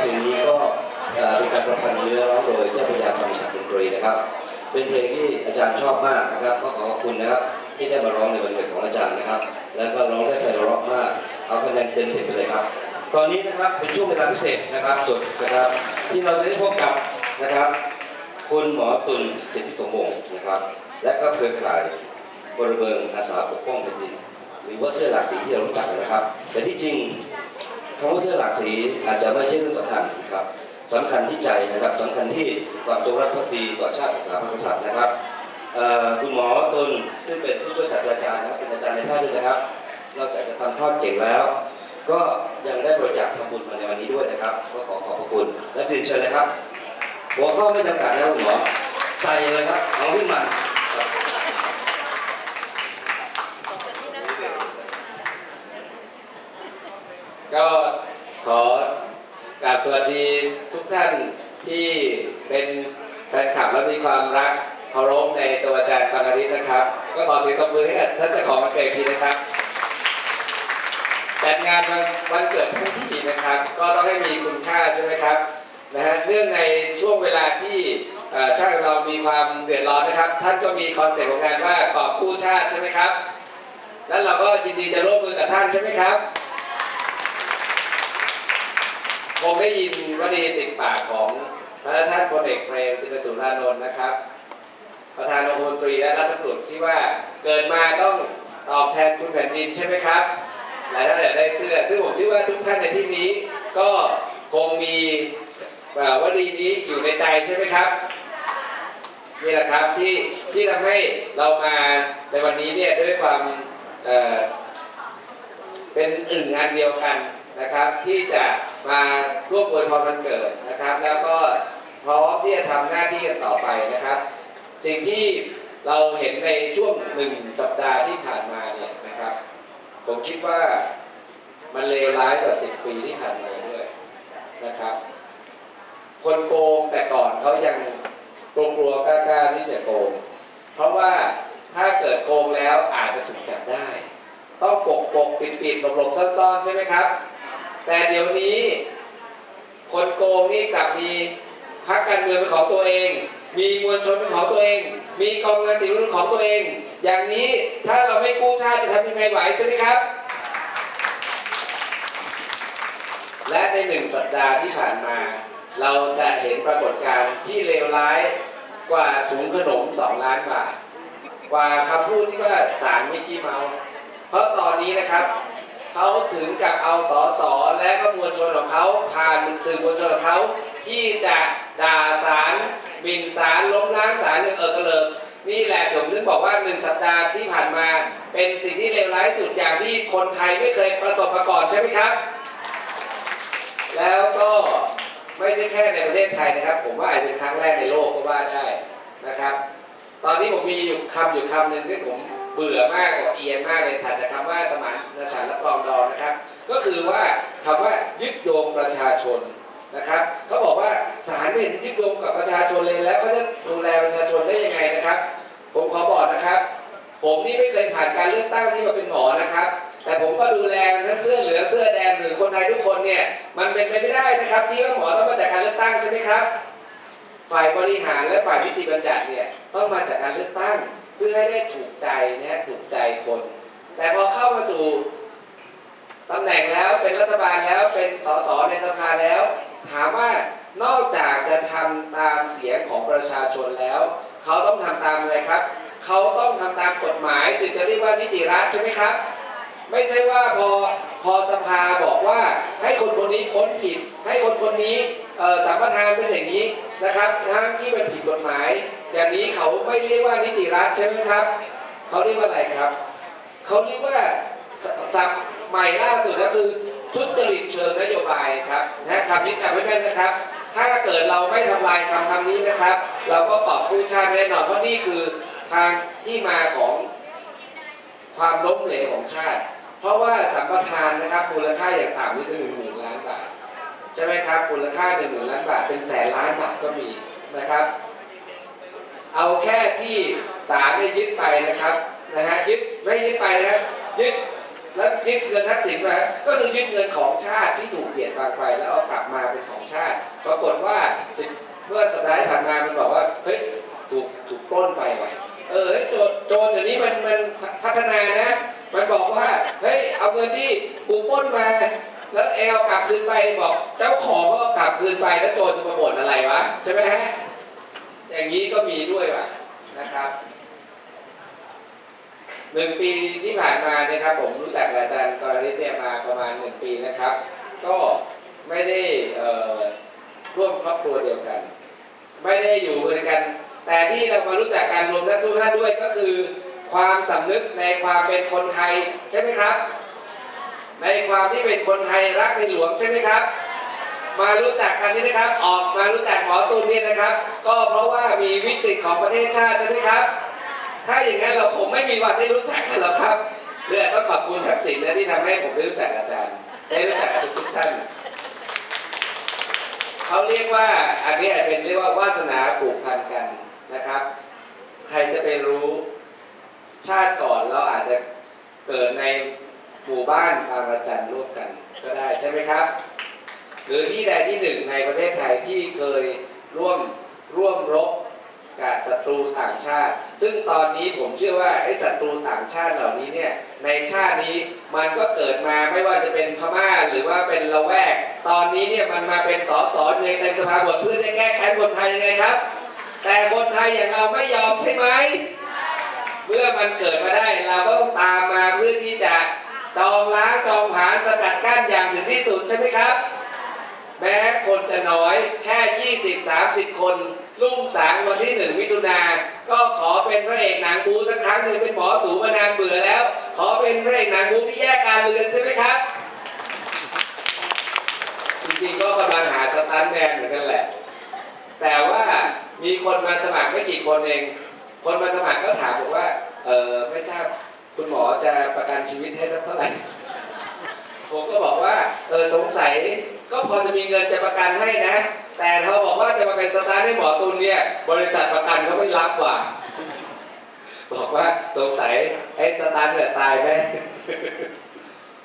เพลงนี้ก็เป็นการประพันธ์เนื้อร้องโดยเจ้าพระยาธรรมศักดิ์ดนตรีนะครับ เป็นเพลงที่อาจารย์ชอบมากนะครับ ก็ขอขอบคุณนะครับที่ได้มาร้องในวันเกิดของอาจารย์นะครับ แล้วก็ร้องได้ไพเราะมาก เอาคะแนนเต็มสิบไปเลยครับ ตอนนี้นะครับเป็นช่วงเวลาพิเศษนะครับสดนะครับ ที่เราจะได้พบกับนะครับ คุณหมอตุลจิติสมวงศ์นะครับ และก็เครือข่ายบริเบิงอาสาปกป้องแผ่นดินหรือว่าเสื้อหลากสีที่เรารู้จักนะครับ แต่ที่จริง คำว่าเสื้อหลากสีอาจจะไม่ใช่เรื่องสำคัญนะครับสำคัญที่ใจนะครับสำคัญที่ความจงรักภักดีต่อชาติศาสนาพระมหากษัตริย์นะครับคุณหมอตุลซึ่งเป็นผู้ช่วยศาสตราจารย์นะครับเป็นอาจารย์ในแพทย์ด้วยนะครับนอกจากจะทำคลอดเก่งแล้ว ก็ยังได้บริจาคทำบุญมาในวันนี้ด้วยนะครับ ก็ขอขอบพระคุณและสินเชิญเลยครับหัวข้อไม่จำกัดนะครับคุณหมอใส่เลยครับเอาขึ้นมาครับ ก็ขอกราบสวัสดีทุกท่านที่เป็นแฟน ความรักเคารพในตัวอาจารย์ปานาริสนะครับ ก็ขอเสียงตบมือให้กับท่านเจ้าของวันเกิดอีกทีนะครับจัดงานวันวันเกิดทั้งที่ดีนะครับ ก็ต้องให้มีคุณค่าใช่ไหมครับนะฮะเนื่องในช่วงเวลาที่เอ่อชาติเรามีความเดือดร้อนนะครับ ท่านก็มีคอนเซ็ปต์ของงานว่ากอบกู้ชาติใช่ไหมครับ แล้วเราก็ยินดีจะร่วมมือกับท่านใช่ไหมครับคงได้ยินวลีติดปากของ พระท่านพลเอกเปรมตินสุรานนท์นะครับ ประธานองคมนตรีและรัฐบุรุษที่ว่าเกิดมาต้องตอบแทนคุณแผ่นดินใช่ไหมครับหลายท่านอาจจะได้เสื้อ ซึ่งผมเชื่อว่าทุกท่านในที่นี้ก็คงมีวลีนี้อยู่ในใจใช่ไหมครับนี่แหละครับที่ที่ทำให้เรามาในวันนี้เนี่ยด้วยความเเป็นอึ่งอันเดียวกันนะครับ ที่จะ มาร่วมอวยพรวันเกิดนะครับ แล้วก็พร้อมที่จะทำหน้าที่กันต่อไปนะครับ สิ่งที่เราเห็นในช่วงหนึ่งสัปดาห์ที่ผ่านมาเนี่ยนะครับ ผมคิดว่ามันเลวร้ายกว่า10ปีที่ผ่านมาด้วยนะครับ คนโกงแต่ก่อนเขายังกลัวๆกล้าๆที่จะโกง เพราะว่าถ้าเกิดโกงแล้วอาจจะถูกจับได้ ต้องปกปกปิดปิดหลบหลบซ่อนๆใช่ไหมครับ แต่เดี๋ยวนี้ คนโกงนี่กลับมีพรรคการเมืองเป็นของตัวเอง มีมวลชนเป็นของตัวเอง มีกองการติดรุ่นของตัวเอง อย่างนี้ถ้าเราไม่กู้ชาติจะทำยังไงไหวใช่ไหมครับ และในหนึ่งสัปดาห์ที่ผ่านมา เราจะเห็นปรากฏการณ์ที่เลวร้ายกว่าถุงขนม 2 ล้านบาท กว่าคำพูดที่ว่าสารมิกกี้เมาส์เพราะตอนนี้นะครับ เขาถึงกับเอาสอสอและก็มวลชนของเขาผ่านสื่อมวลชนของเขาที่จะด่าสารหมิ่นสารล้มล้างสารเออกระเลิกนี่แหละผมถึงบอกว่าหนึ่งสัปดาห์ที่ผ่านมา เป็นสิ่งที่เลวร้ายสุดอย่างที่คนไทยไม่เคยประสบมาก่อนใช่ไหมครับ แล้วก็ไม่ใช่แค่ในประเทศไทยนะครับ ผมว่าอาจจะเป็นครั้งแรกในโลกก็ว่าได้นะครับ ตอนนี้ผมมีอยู่คำอยู่คำหนึ่งที่ผม เบื่อมากกว่าเอียนมากเลยถัดจากคำว่าสมานฉันรับรองดองนะครับ ก็คือว่าคำว่ายึดโยงประชาชนนะครับเขาบอกว่าศาลไม่เห็นยึดโยงกับประชาชนเลยแล้วเขาจะดูแลประชาชนได้ยังไงนะครับ ผมขอบอกนะครับ ผมนี่ไม่เคยผ่านการเลือกตั้งที่มาเป็นหมอนะครับ แต่ผมก็ดูแลทั้งเสื้อเหลืองเสื้อแดงหรือคนไทยทุกคนเนี่ยมันเป็นไปไม่ได้นะครับ ที่ว่าหมอต้องมาจากการเลือกตั้งใช่ไหมครับ ฝ่ายบริหารและฝ่ายนิติบัญญัติเนี่ยต้องมาจากการเลือกตั้ง พื่อให้ได้ถูกใจนะฮะถูกใจคน แต่พอเข้ามาสู่ตำแหน่งแล้วเป็นรัฐบาลแล้วเป็นสสในสภาแล้ว ถามว่านอกจากจะทำตามเสียงของประชาชนแล้ว เขาต้องทำตามอะไรครับเขาต้องทำตามกฎหมายจึงจะเรียกว่านิติรัฐใช่ไหมครับ ไม่ใช่ว่าพอพอสภาบอกว่าให้คนคนนี้พ้นผิด ให้คนคนนี้สัมปทานเป็นอย่างนี้นะครับทั้งที่มันผิดกฎหมาย อย่างนี้เขาไม่เรียกว่านิติรัฐใช่ไหมครับ เขาเรียกว่าอะไรครับ เขาเรียกว่าสสับใหม่ล่าสุดก็คือทุจริตเชิงนโยบายครับนะคำนี้จำไว้แม่นนะครับ ถ้าเกิดเราไม่ทำลายคำคำนี้นะครับ เราก็ตอบผู้ชาติแน่นอนเพราะนี่คือทางที่มาของความล้มเหลวของชาติ เพราะว่าสัมปทานนะครับมูลค่าอย่างต่ำนี่คือหนึ่งหมื่นล้านบาทใช่ไหมครับมูลค่าหนึ่งหมื่นล้านบาทเป็นแสนล้านบาทก็มีนะครับ เอาแค่ที่ศาลได้ยึดไปนะครับนะฮะยึดไม่ยึดไปนะครับยึดแล้วยึดเงินทักษิณมาก็คือยึดเงินของชาติที่ถูกเปลี่ยนแปลงไป แล้วเอากลับมาเป็นของชเมื่อสัปดาห์ที่ผ่านมามันบอกว่าเฮ้ยถูกถูกปล้นไปว่ะเออโจรโจรเดี๋ยวนี้มันมันพัฒนานะ มันบอกว่าเฮ้ยเอาเงินที่กูปล้นมา แล้วเอเอากลับคืนไปบอกเจ้าของก็กลับคืนไปแล้วโจรจะมาบ่นอะไรวะใช่ไหมฮะ อย่างนี้ก็มีด้วยว่ะนะครับหนึ่งปีที่ผ่านมานะครับ ผมรู้จักอาจารย์กรณิตเนี่ยมาประมาณหนึ่งปีนะครับ ก็ไม่ได้ร่วมครอบครัวเดียวกัน ไม่ได้อยู่ด้วยกัน แต่ที่เรามารู้จักการรวมนักทุกท่านด้วยก็คือ ความสำนึกในความเป็นคนไทยใช่ไหมครับ ในความที่เป็นคนไทยรักในหลวงใช่ไหมครับ มารู้จักกันนี่นะครับ ออกมารู้จักหมอตูนเนี่ยนะครับ ก็เพราะว่ามีวิกฤตของประเทศชาติใช่ไหมครับ ถ้าอย่างนั้นเราคงไม่มีวันได้รู้จักกันหรอกครับเรื่องต้องขอบคุณทักษิณนะที่ทำให้ผมได้รู้จักอาจารย์ ได้รู้จักทุกท่านเขาเรียกว่าอันนี้เป็นเรียกว่าวาสนาผูกพันกันนะครับ ใครจะไปรู้ชาติก่อนเราอาจจะเกิดในหมู่บ้านบางระจันร่วมกันก็ได้ใช่ไหมครับ หรือที่ใดที่หนึ่งในประเทศไทยที่เคยร่วมร่วมรบกับศัตรูต่างชาติ ซึ่งตอนนี้ผมเชื่อว่าไอ้ศัตรูต่างชาติเหล่านี้เนี่ยในชาตินี้มันก็เกิดมาไม่ว่าจะเป็นพม่าหรือว่าเป็นละแวก ตอนนี้เนี่ยมันมาเป็นสอสอในในสภาบทเพื่อจะแก้แค้นคนไทยยังไงครับ แต่คนไทยอย่างเราไม่ยอมใช่ไหมเมื่อมันเกิดมาได้เราก็ต้องตามมาเพื่อที่จะจองล้างจองผานสกัดกั้นอย่างถึงที่สุดใช่ไหมครับ แม้คนจะน้อยแค่ 20-30 คนลุ่งสางวันที่หนึ่งมิถุนาก็ขอเป็นพระเอกหนังบูสักครั้งหนึ่งเป็นหมอสูมานานเบื่อแล้ว ขอเป็นพระเอกหนังบูที่แยกการเรือนใช่ไหมครับจริงๆก็กำลังหาสตันแมนเหมือนกันแหละ แต่ว่ามีคนมาสมัครไม่กี่คนเอง คนมาสมัครก็ถามบอกว่าเออไม่ทราบคุณหมอจะประกันชีวิตให้เท่าไหร่ผมก็บอกว่าเออสงสัย ก็พอจะมีเงินจะประกันให้นะ แต่เขาบอกว่าจะมาเป็นสตาร์ทให้หมอตุลเนี่ย บริษัทประกันเขาไม่รับว่ะบอกว่าสงสัยไอ้สตาร์ทเนี่ยตายไหม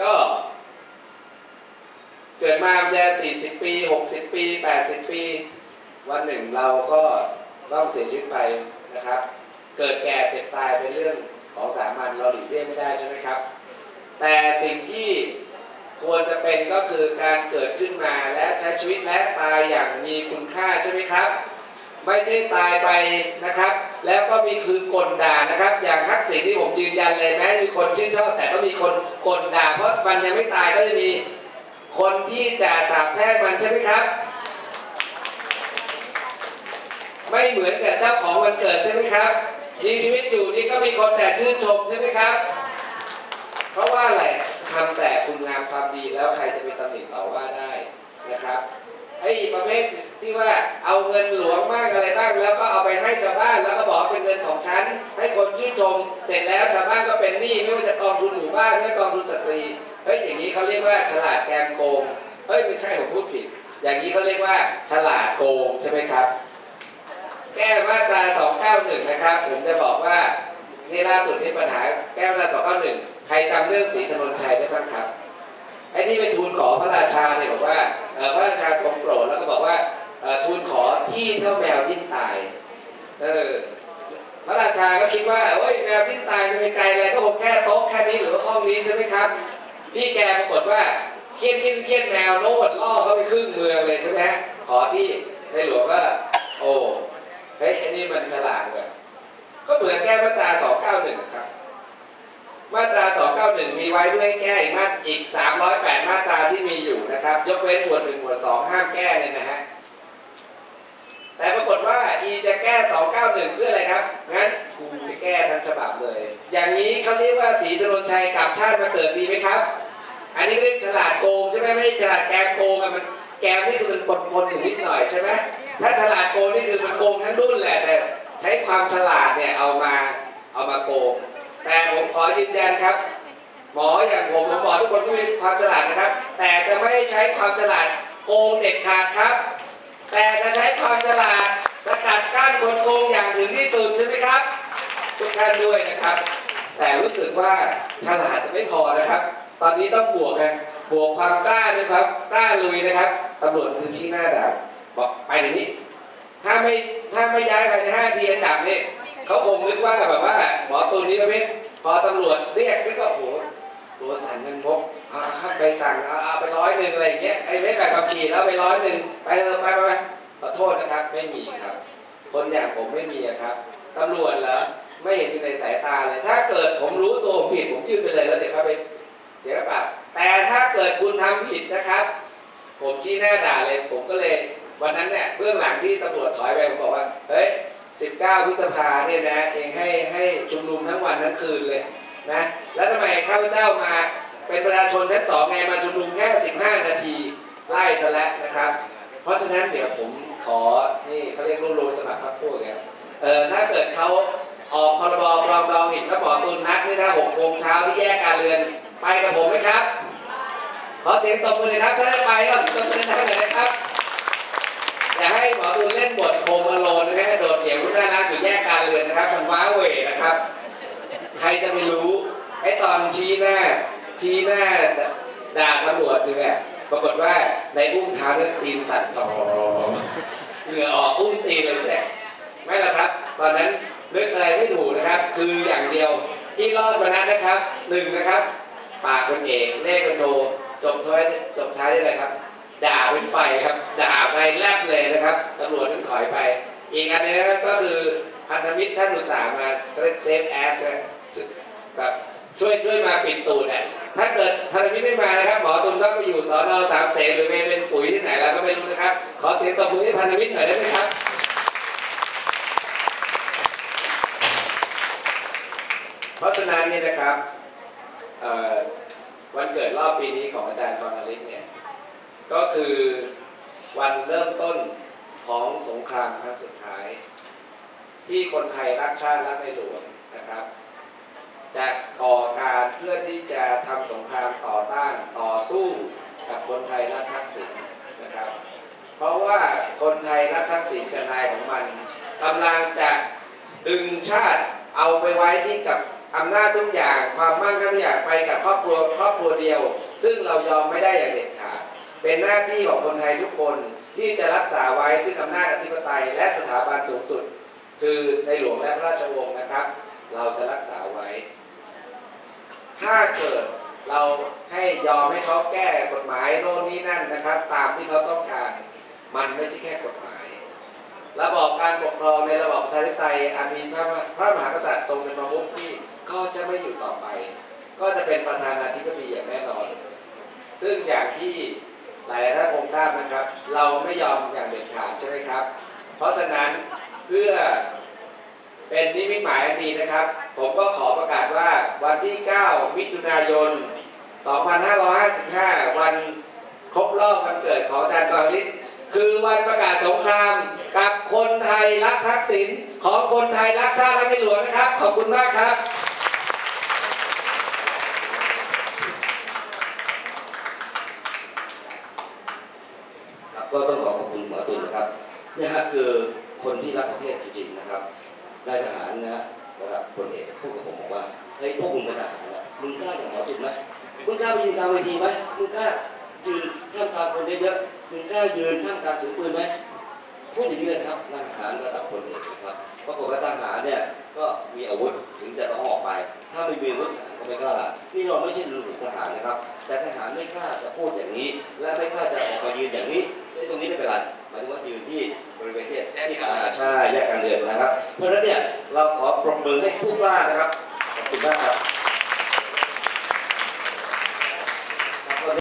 ก็ เกิดมาจะ40 ปี 60 ปี 80 ปี วันหนึ่งเราก็ต้องเสียชีวิตไปนะครับ เกิดแก่เจ็บตายเป็นเรื่องของสามัญเราหลีกเลี่ยงไม่ได้ใช่ไหมครับ แต่สิ่งที่ ควรจะเป็นก็คือการเกิดขึ้นมาและใช้ชีวิตและตายอย่างมีคุณค่าใช่ไหมครับ ไม่ใช่ตายไปนะครับ แล้วก็มีคือกลด่านะครับ อย่างทักษิณที่ผมยืนยันเลยแม้มีคนชื่นชอบแต่ก็มีคนกลด่า เพราะมันยังไม่ตายก็จะมีคนที่จะสาบแช่งมันใช่ไหมครับ ไม่เหมือนกับเจ้าของวันเกิดใช่ไหมครับมีชีวิตอยู่นี่ก็มีคนแต่ชื่นชมใช่ไหมครับ เพราะว่าอะไร ทำแต่คุณงามความดีแล้วใครจะไปตำหนิต่อว่าได้นะครับไอ้ประเภทที่ว่าเอาเงินหลวงมากอะไรบ้างแล้วก็เอาไปให้ชาวบ้านแล้วก็บอกเป็นเงินของฉัน ให้คนชื่นชมเสร็จแล้วชาวบ้านก็เป็นหนี้ไม่ว่าจะกองทุนหมู่บ้านไม่กองทุนสตรีเฮ้ยอย่างนี้เขาเรียกว่าฉลาดแกมโกงเฮ้ยไม่ใช่ผมพูดผิด อย่างนี้เขาเรียกว่าฉลาดโกงใช่ไหมครับ แก้มาตรา291 นะครับ ผมจะบอกว่านี่ล่าสุดที่ปัญหาแก้มาตรา291 ใครจำเรื่องศรีถนนชัยได้บ้างครับไอ้ที่ไปทูลขอพระราชาเนี่ยบอกว่าพระราชาทรงโปรดแล้วก็บอกว่าทูลขอที่เท่าแมวดิ้นตายเออพระราชาก็คิดว่าโอ้ยแมวดิ้นตายจะไปไกลอะไรก็ผมแค่โต๊ะแค่นี้หรือว่าห้องนี้ใช่ไหมครับ พี่แกปรากฏว่าเครียดเครียดเครียดแมวโน่นล่อเข้าไปครึ่งเมืองเลยใช่ไหมขอที่ในหลวงก็โอ้เฮ้ยอันนี้มันฉลาดเลยก็เหมือนแก้มาตรา291นะครับ มาตรา 291 มีไว้เพื่อให้แก้อีกมาตอีก 308 มาตราที่มีอยู่นะครับ ยกเว้นหมวด1หมวด2 ห้ามแก้เลยนะฮะ แต่ปรากฏว่า E จะแก้ 291 เพื่ออะไรครับ งั้นกูจะแก้ทั้งฉบับเลย อย่างนี้เขาเรียกว่าสีถนนชัยกลับชาติมาเกิดดีไหมครับ อันนี้เรียกฉลาดโกงใช่ไหมไม่ใช่ฉลาดแกมโกงมันแกมนี่คือมันปนๆอยู่นิดหน่อยใช่ไหมถ้าฉลาดโกงนี่คือมันโกงทั้งรุ่นแหละแต่ใช้ความฉลาดเนี่ยเอามาเอามาโกง แต่ผมขอยืนยันครับ หมออย่างผมผมบอกทุกคนก็มีความฉลาดนะครับ แต่จะไม่ใช้ความฉลาดโกงเด็ดขาดครับ แต่จะใช้ความฉลาดสกัดกั้นคนโกงอย่างถึงที่สุดใช่ไหมครับ ทุกท่านด้วยนะครับ แต่รู้สึกว่าฉลาดจะไม่พอนะครับ ตอนนี้ต้องบวกนะบวกความกล้าด้วยครับกล้าลุยนะครับตำรวจมือชี้หน้าด่าบอกไปเดี๋ยวนี้ ถ้าไม่ถ้าไม่ย้ายภายในห้าทีจับเนี่ย เขาคงนึกว่าแบบว่าหมอตูนนี้ประเภทพอตำรวจเรียกนี่ก็โหตัวสั่นเงินงกเอาไปสั่งเอาเอาไปร้อยหนึ่งอะไรเงี้ยไอ้ไม่แบบขับขี่แล้วไปร้อยหนึ่งไปเออไปไปไปขอโทษนะครับไม่มีครับ คนอย่างผมไม่มีครับตำรวจเหรอไม่เห็นอยู่ในสายตาเลย ถ้าเกิดผมรู้ตัวผมผิดผมยื่นไปเลยแล้วเดี๋ยวเขาไปเสียกระเป๋าแต่ถ้าเกิดคุณทำผิดนะครับ ผมชี้หน้าด่าเลยผมก็เลยวันนั้นเนี่ยเบื้องหลังที่ตำรวจถอยไปผมบอกว่าเฮ้ย 19พฤษภาเนี่ยนะเองให้ให้ชุมนุมทั้งวันทั้งคืนเลยนะแล้วทำไมข้าพเจ้ามาเป็นประชาชนชั้นสองไงมาชุมนุมแค่ 15 นาทีไล่ซะแล้วนะครับ เพราะฉะนั้นเดี๋ยวผมขอนี่เขาเรียกรวบรวมสมัครพรรคพวกเนี่ยเออถ้าเกิดเขาออกพรบปรองดองผิดแล้วหมอตุนนัดนี่นะหกโมงเช้าที่แยกการเรือนไปกับผมไหมครับ ขอเสียงตบมือหน่อยครับถ้าได้ไปก็ตบมือได้เลยนะครับ ให้หมอตูนเล่นบทโฮมอโลนนะฮะโดดเดี่ยวรุ่นน่ารักอยู่แยกการเรือนนะครับมันว้าเหวนะครับ ใครจะไปรู้ไอ้ตอนชี้หน้า ชี้หน้าด่าตำรวจอยู่เนี่ยปรากฏว่าในอุ้งเท้าเนี่ยตีนสั่นทอเหงื่อออกอุ้งตีนเลยแหละไม่หรอกครับ ตอนนั้นนึกอะไรไม่ถูกนะครับ คืออย่างเดียวที่รอดวันนั้นนะครับหนึ่งนะครับ ปากเป็นเอกเลขเป็นโทจบท้ายจบท้ายได้เลยครับ ด่าเป็นไฟครับ ด่าไปแลบเลยนะครับตำรวจนั้นถอยไป อีกอันนึงก็คือพันธมิตรท่านอุตสาห์มาเซฟแอสแบบช่วยช่วยมาปิดตูดนี่ยถ้าเกิดพันธมิตรไม่มานะครับหมอตุนต้องไปอยู่สอนอสามเสนหรือเป็นปุ๋ยที่ไหนแล้วก็ไม่รู้นะครับ ขอเสียงตบมือให้พันธมิตรหน่อยได้ไหมครับเพราะฉะนั้นเนี่ยนะครับวันเกิดรอบปีนี้ของอาจารย์กรณฤทธิ์เนี่ย ก็คือวันเริ่มต้นของสงครามครั้งสุดท้าย ที่คนไทยรักชาติรักในหลวงนะครับจะก่อการเพื่อที่จะทำสงครามต่อต้านต่อสู้กับคนไทยรักทักษิณนะครับ เพราะว่าคนไทยรักทักษิณกับนายของมันกำลังจะดึงชาติเอาไปไว้ที่กับอำนาจทุกอย่างความมั่งคั่งทุกอย่างไปกับครอบครัวครอบครัวเดียว ซึ่งเรายอมไม่ได้อย่างเด็ดขาด เป็นหน้าที่ของคนไทยทุกคนที่จะรักษาไว้ซึ่งอำนาจอธิปไตย และสถาบันสูงสุด คือในหลวงและพระราชวงศ์นะครับ เราจะรักษาไว้ ถ้าเกิดเราให้ยอมให้เขาแก้กฎหมายโน่นนี่นั่นนะครับ ตามที่เขาต้องการ มันไม่ใช่แค่กฎหมาย ระบอบการปกครองในระบอบประชาธิปไตยอันมีพระพระมหากษัตริย์ทรงเป็นประมุขที่ก็จะไม่อยู่ต่อไป ก็จะเป็นประธานาธิบดีอย่างแน่นอน ซึ่งอย่างที่ หลายท่านคงทราบนะครับ เราไม่ยอมอย่างเด็ดขาดใช่ไหมครับ เพราะฉะนั้นเพื่อเป็นนิมิตหมายอันดีนะครับ ผมก็ขอประกาศว่าวันที่ 9 มิถุนายน 2555 วันครบรอบวันเกิดของอาจารย์กรฤทธิ์คือวันประกาศสงครามกับคนไทยรักทักษิณของคนไทยรักชาติรักในหลวงนะครับ ขอบคุณมากครับ ครับ ก็ต้องขอขอบคุณหมอตุลนะครับเนี่ยฮะคือคนที่รักประเทศจริงๆนะครับนายทหารนะฮะระดับพลเอกพูดกับผมบอกว่าเฮ้ยพวกมึงเป็นทหารนะมึงกล้าอย่างหมอตุลไหมมึงกล้าไปยืนกลางเวทีไหมมึงกล้ายืนท่ามกลางคนเยอะๆมึงกล้ายืนท่ามกลางเสียงปืนไหมพูดอย่างนี้เลยครับทหารระดับพลเอกนะครับปรากฏว่าทหารเนี่ยก็มีอาวุธถึงจะต้องออกไป ถ้าไม่มีอาวุธทหารก็ไม่กล้า นี่เราไม่ใช่หลุดทหารนะครับ แต่ทหารไม่กล้าจะพูดอย่างนี้ และไม่กล้าจะออกมายืนอย่างนี้ อ้ตรงนี้ไม่เป็นไรหมายถึงว่ายืนที่บริเวณที่ที่อ่าใช่แยกกันเรือนนะครับ เพราะฉะนั้นเนี่ยเราขอปรบมือให้ผู้กล้านะครับขอบคุณมากครับ